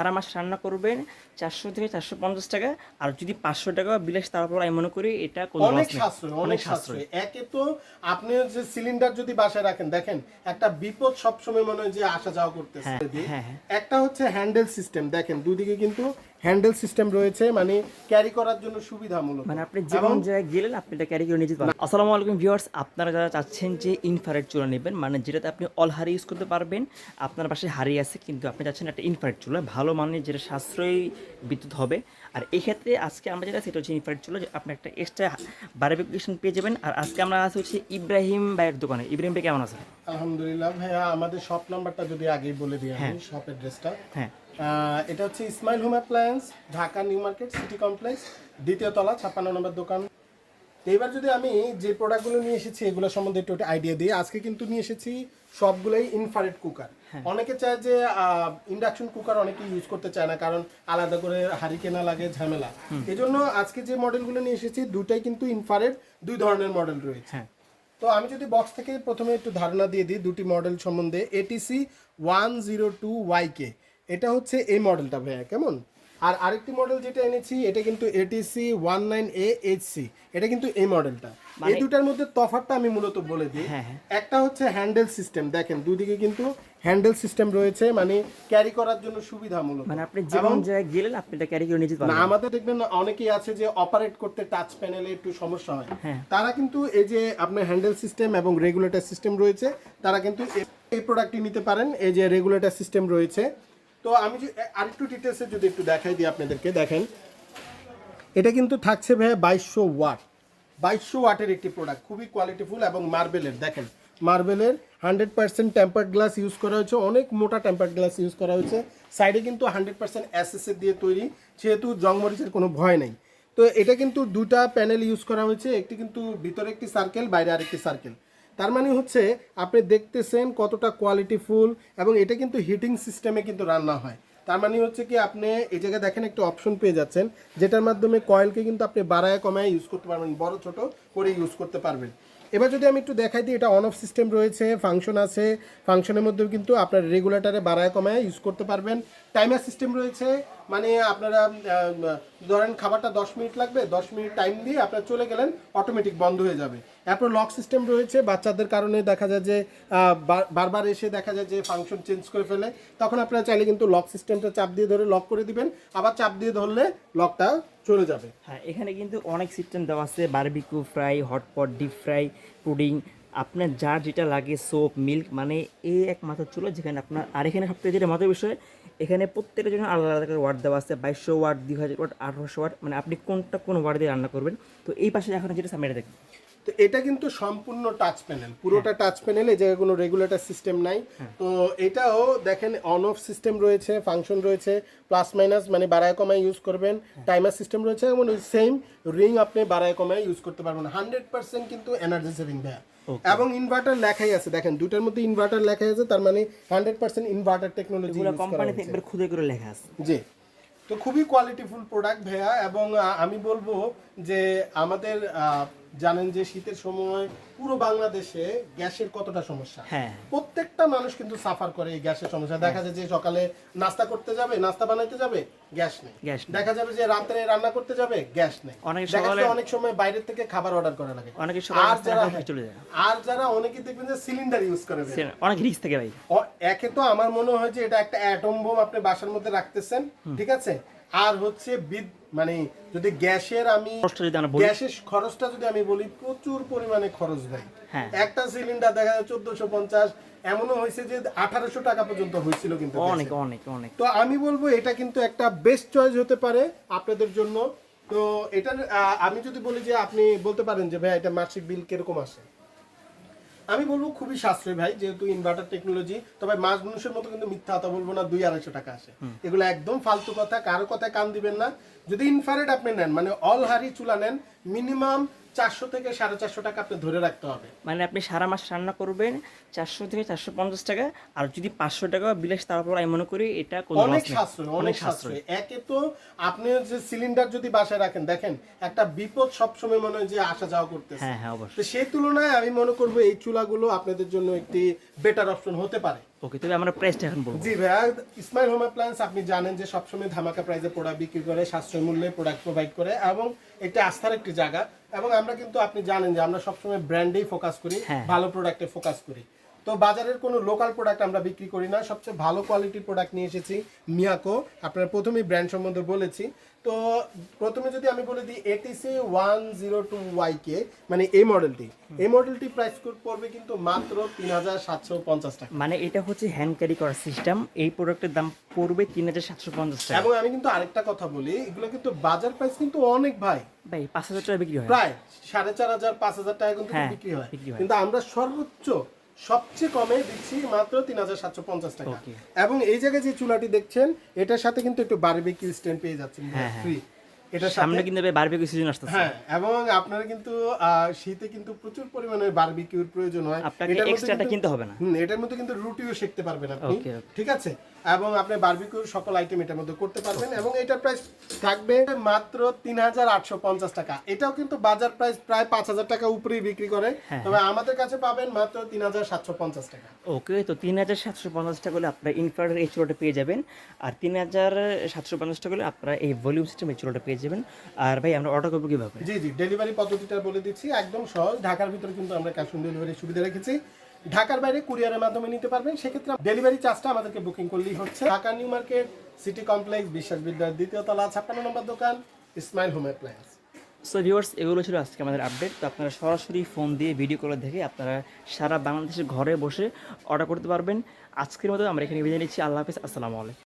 সারা মাস রান্না করবেন চারশো থেকে চারশো পঞ্চাশ টাকা আর যদি পাঁচশো টাকা বিলাস তারপর আমি মনে করি এটা অনেক সাশ্রয় অনেক সাশ্রয়। একে তো আপনি যে সিলিন্ডার যদি বাসায় রাখেন দেখেন একটা বিপদ সবসময় মনে হয় যে আসা যাওয়া করতেছে। হ্যাঁ, হ্যাঁ, হ্যাঁ। একটা হচ্ছে হ্যান্ডেল সিস্টেম দেখেন দুদিকে কিন্তু হ্যান্ডেল সিস্টেম রয়েছে মানে ক্যারি করার জন্য সুবিধামূলক। মানে আপনি যে কোনো জায়গায় গেলেন আপনি এটা ক্যারি করে নিয়ে যেতে পারেন আসসালামু আলাইকুম ভিউয়ার্স আপনারা যারা চাচ্ছেন যে ইনফ্রারেড চুলা নেবেন মানে যেটাতে আপনি অল হারি ইউজ করতে পারবেন আপনার পাশে হারি আছে কিন্তু আপনি চাচ্ছেন একটা ইনফ্রারেড চুলা ভালো মানের যেটা সাশ্রয়ী বিদ্যুৎ হবে। আর এই ক্ষেত্রে আজকে আমরা যেটা সেটা হচ্ছে ইনফ্রারেড চুলা আপনি একটা এক্সট্রা বারিফিকেশন পেয়ে যাবেন। আর আজকে আমরা আছি হচ্ছে ইব্রাহিম ভাইয়ের দোকানে। ইব্রাহিম ভাই কেমন আছেন? আলহামদুলিল্লাহ ভাইয়া আমাদের শপ নাম্বারটা যদি আগেই বলে দিই আমি শপ অ্যাড্রেসটা হ্যাঁ। এটা হচ্ছে Ismail home appliance Dhaka new market city complex দ্বিতীয় তলা ছাপ্পান্ন নম্বর দোকান। তো এবার যদি আমি যে প্রোডাক্টগুলো নিয়ে এসেছি এগুলো সম্বন্ধে একটু আইডিয়া দিই। আজকে কিন্তু নিয়ে এসেছি সবগুলোই ইনফ্রারেড কুকার অনেকে চায় যে ইন্ডাকশন কুকার অনেকে ইউজ করতে চায় না কারণ আলাদা করে হাড়ি কেনা লাগে ঝামেলা। এই জন্য আজকে যে মডেলগুলো নিয়ে এসেছি দুটাই কিন্তু ইনফ্রারেড দুই ধরনের মডেল রয়েছে। হ্যাঁ। তো আমি যদি বক্স থেকে প্রথমে একটু ধারণা দিয়ে দিই দুটি মডেল সম্বন্ধে ATC one zero two Y K এটা হচ্ছে এই মডেলটা ভাইয়া কেমন? আর আরেকটি মডেল যেটা এনেছি এটা কিন্তু ATC one nine A H C এটা কিন্তু এই মডেলটা। এই দুটার মধ্যে তফাৎটা আমি মূলত বলে দিই। হ্যাঁ, হ্যাঁ। একটা হচ্ছে হ্যান্ডেল সিস্টেম দেখেন দুদিকে কিন্তু হ্যান্ডেল সিস্টেম রয়েছে মানে ক্যারি করার জন্য সুবিধামূলক। মানে আপনি যে কোনো জায়গায় গেলেন আপনি এটা ক্যারি করে নিয়ে যেতে না আমাদের দেখবেন অনেকেই আছে যে অপারেট করতে টাচ প্যানেলে একটু সমস্যা হয়। হ্যাঁ। তারা কিন্তু এই যে আপনার হ্যান্ডেল সিস্টেম এবং রেগুলেটর সিস্টেম রয়েছে তারা কিন্তু এই প্রোডাক্টটি নিতে পারেন। এই যে রেগুলেটর সিস্টেম রয়েছে তো আমি আরেকটু ডিটেলসে যদি একটু দেখাই দিই আপনাদেরকে, দেখেন। এটা কিন্তু থাকছে ভাইয়া বাইশশো ওয়াট। বাইশশো ওয়াটের একটি প্রোডাক্ট খুবই কোয়ালিটিফুল এবং মার্বেলের দেখেন মার্বেলের hundred percent tempered glass use করা হয়েছে, অনেক মোটা টেম্পার্ড গ্লাস ইউজ করা হয়েছে। সাইডে কিন্তু হান্ড্রেড পার্সেন্ট অ্যাসেসের দিয়ে তৈরি সেহেতু জংমরিচের কোনো ভয় নেই। তো এটা কিন্তু দুটা প্যানেল ইউজ করা হয়েছে, একটি কিন্তু ভিতরে একটি সার্কেল বাইরে আরেকটি সার্কেল তার মানে হচ্ছে আপনি দেখতেছেন কতটা কোয়ালিটি ফুল এবং এটা কিন্তু হিটিং সিস্টেমে কিন্তু রান্না হয়। তার মানে হচ্ছে কি আপনি এই জায়গায় দেখেন একটা অপশন পেয়ে যাচ্ছেন, যেটার মাধ্যমে কয়েলকে কিন্তু আপনি বাড়ায় কমায় ইউজ করতে পারবেন, বড় ছোট করে ইউজ করতে পারবেন। এবার যদি আমি একটু দেখাই দিই, এটা অন অফ সিস্টেম রয়েছে ফাংশন আছে ফাংশনের মধ্যেও কিন্তু আপনার রেগুলেটারে বাড়ায় কমায় ইউজ করতে পারবেন। টাইমার সিস্টেম রয়েছে মানে আপনারা ধরেন খাবারটা দশ মিনিট লাগবে, দশ মিনিট টাইম দিয়ে আপনারা চলে গেলেন অটোমেটিক বন্ধ হয়ে যাবে। এরপর লক সিস্টেম রয়েছে, বাচ্চাদের কারণে দেখা যায় যে বারবার এসে দেখা যায় যে ফাংশন চেঞ্জ করে ফেলে। তখন আপনারা চাইলে কিন্তু লক সিস্টেমটা চাপ দিয়ে ধরে লক করে দিবেন। আবার চাপ দিয়ে ধরলে লকটা চলে যাবে। হ্যাঁ এখানে কিন্তু অনেক সিস্টেম দেওয়া আছে। Barbecue fry hotpot deep fry pudding আপনার যার যেটা লাগে সোপ মিল্ক মানে এই এক মাথার চুলো যেখানে আপনার, আর এখানে সবথেকে যেটা মজার বিষয়, এখানে প্রত্যেকের জন্য আলাদা আলাদা করে ওয়ার্ড দেওয়া আছে। বাইশশো ওয়াট দুই হাজার ওয়াট আঠারোশো ওয়াট মানে আপনি কোনটা কোন ওয়ার্ড দিয়ে রান্না করবেন। তো এই পাশে এখন যেটা সামনে দেখুন। তো এটা কিন্তু সম্পূর্ণ টাচ প্যানেল পুরোটা টাচ প্যানেল এই জায়গায় কোনো রেগুলেটর সিস্টেম নাই। তো এটাও দেখেন অন অফ সিস্টেম রয়েছে ফাংশন রয়েছে প্লাস মাইনাস মানে বাড়ায় কমায় ইউজ করবেন টাইমার সিস্টেম রয়েছে এবং সেম রিং আপনি বাড়ায় কমায় ইউজ করতে পারবেন। হান্ড্রেড পার্সেন্ট কিন্তু এনার্জি সেভিং দেয় এবং ইনভার্টার লেখাই আছে দেখেন দুটার মধ্যে ইনভার্টার লেখাই আছে তার মানে hundred percent inverter technology company থেকে খুদে করে লেখা আছে। জি। তো খুবই কোয়ালিটিফুল প্রোডাক্ট ভাইয়া এবং আমি বলব যে আমাদের জানেন যে শীতের সময় পুরো বাংলাদেশে গ্যাসের কতটা সমস্যা। হ্যাঁ। প্রত্যেকটা মানুষ কিন্তু সাফার করে এই গ্যাসের সমস্যা। দেখা যায় যে সকালে নাস্তা করতে যাবে নাস্তা বানাইতে যাবে গ্যাস নেই। দেখা যাবে যে রান্না করতে যাবে গ্যাস নেই। অনেকে সকালে- অনেক সময় থেকে খাবার অর্ডার করা লাগে। অনেকে সকালে আর যারা চলে যায়। আর যারা অনেকে দেখবেন যে সিলিন্ডার ইউজ করে অনেক রিস্ক থাকে ভাই। একে তো আমার মনে হয় যে এটা একটা অ্যাটম বোম আপনি বাসার মধ্যে রাখতেছেন ঠিক আছে? আর হচ্ছে বিদ- মানে যদি গ্যাসের আমি গ্যাসের খরচটা যদি আমি বলি প্রচুর পরিমাণে খরচ ভাই। হ্যাঁ। একটা সিলিন্ডার দেখা যায় চোদ্দশো পঞ্চাশ এমনও হয়েছে যে আঠারোশো টাকা পর্যন্ত হয়েছিল কিন্তু অনেক অনেক অনেক। তো আমি বলব এটা কিন্তু একটা বেস্ট চয়েস হতে পারে আপনাদের জন্য। তো এটার আমি যদি বলি যে আপনি বলতে পারেন যে ভাই এটা মাসিক বিল কীরকম আসে? আমি বলব খুবই সাশ্রয়ী ভাই যেহেতু ইনভার্টার টেকনোলজি তবে মাস মানুষের মতো কিন্তু মিথ্যা কথা বলব না দুই আড়াইশো টাকা আসে। এগুলো একদম ফালতু কথা কারও কথায় কান দিবেন না। যদি ইনফ্রারেড আপনি নেন মানে অল হারি চুলা নেন মিনিমাম চারশো থেকে সাড়ে চারশো টাকা আপনি ধরে রাখতে হবে। মানে আপনি সারা মাস রান্না করবেন চারশো থেকে চারশো পঞ্চাশ টাকা আর যদি পাঁচশো টাকা বিলাস তারপর আমি মনে করি এটা অনেক সাশ্রয় অনেক সাশ্রয়। একে তো আপনি যে সিলিন্ডার যদি বাসায় রাখেন দেখেন একটা বিপদ সবসময় মনে হয় যে আসা যাওয়া করতেছে। হ্যাঁ হ্যাঁ অবশ্যই। সেই তুলনায় আমি মনে করব এই চুলাগুলো আপনাদের জন্য একটি বেটার অপশন হতে পারে। ওকে তবে আমরা প্রাইসটা এখন বলব। জি ভাইয়া হোম অ্যাপ্লায়েন্স আপনি জানেন যে সবসময় ধামাকা প্রাইসে প্রোডাক্ট বিক্রি করে সাশ্রয় মূল্যে প্রোডাক্ট প্রোভাইড করে এবং এটা আস্থার একটি জায়গা। এবং আমরা কিন্তু আপনি জানেন যে আমরা সবসময় ব্র্যান্ডেই ফোকাস করি হ্যাঁ। ভালো প্রোডাক্টে ফোকাস করি তো বাজারের কোনো লোকাল প্রোডাক্ট আমরা বিক্রি করি না। সবচেয়ে ভালো কোয়ালিটির প্রোডাক্ট নিয়ে এসেছি মিয়াকো। আপনারা প্রথমেই ব্র্যান্ড সম্বন্ধে বলেছি। তো প্রথমে যদি আমি বলে দিই ATC one zero two Y K মানে এই মডেলটি এই মডেলটি প্রাইস পড়বে কিন্তু মাত্র তিন হাজার সাতশো পঞ্চাশ টাকা। মানে এটা হচ্ছে হ্যান্ড ক্যারি করার সিস্টেম এই প্রোডাক্টের দাম পড়বে তিন হাজার সাতশো পঞ্চাশ টাকা। এবং আমি কিন্তু আরেকটা কথা বলি এগুলো কিন্তু বাজার প্রাইস কিন্তু অনেক ভাই। ভাই পাঁচ হাজার টাকা বিক্রি হয়। প্রায় সাড়ে চার হাজার পাঁচ হাজার টাকা কিন্তু হ্যাঁ, বিক্রি হয়। বিক্রি হয়। কিন্তু আমরা সর্বোচ্চ সবচেয়ে কমে দিচ্ছি মাত্র তিন হাজার সাতশো পঞ্চাশ টাকা। এবং এই জায়গায় যে চুলাটি দেখছেন এটার সাথে কিন্তু একটু বারবিকিউ স্ট্যান্ড পেয়ে যাচ্ছেন হ্যাঁ, হ্যাঁ। ফ্রি এটার সামনে কিন্তু বারবিকিউ সিজন আসতেছে। হ্যাঁ এবং আপনারা কিন্তু শীতে কিন্তু প্রচুর পরিমাণে বারবিকিউর প্রয়োজন হয়। আপনাকে এক্সট্রাটা কিনতে হবে না। হুম, এটার মধ্যে কিন্তু রুটিও শিখতে পারবেন আপনি. ঠিক আছে? এবং আপনি বারবিকিউর সকল আইটেম এটার মধ্যে করতে পারবেন। এবং এটার প্রাইস থাকবে মাত্র তিন হাজার আটশো পঞ্চাশ টাকা। এটাও কিন্তু বাজার প্রাইস প্রায় পাঁচ হাজার টাকা উপরেই বিক্রি করে। হ্যাঁ, তবে আমাদের কাছে পাবেন মাত্র তিন হাজার সাতশো পঞ্চাশ টাকা। ওকে তো তিন হাজার সাতশো পঞ্চাশ টাকা হলে আপনারা ইনফ্রারের এই চুলোটা পেয়ে যাবেন। আর তিন হাজার সাতশো পঞ্চাশ টাকা হলে আপনারা এই ভলিউম সিস্টেম এই চুলোটা পেয়ে যাবেন। আর ভাই আমরা অর্ডার করব কীভাবে? জি জি ডেলিভারি পদ্ধতিটা বলে দিচ্ছি একদম সহজ। ঢাকার ভিতরে কিন্তু আমরা ক্যাশ অন ডেলিভারি সুবিধা রেখেছি। ঢাকার বাইরে কুরিয়ারের মাধ্যমে নিতে পারবেন। সেক্ষেত্রে ডেলিভারি চার্জটা আমাদেরকে বুকিং করলেই হচ্ছে। Dhaka new market city complex বিশ্বাস বিদ্যার দ্বিতীয় তলা ছাপ্পান্ন নম্বর দোকান Ismail home appliance so viewers এগুলো ছিল আজকে আমাদের আপডেট তো আপনারা সরাসরি ফোন দিয়ে ভিডিও কলে দেখে আপনারা সারা বাংলাদেশের ঘরে বসে অর্ডার করতে পারবেন। আজকের মতো আমরা এখানে বিদায় নিচ্ছি। আল্লাহ হাফিজ। আসসালামু আলাইকুম।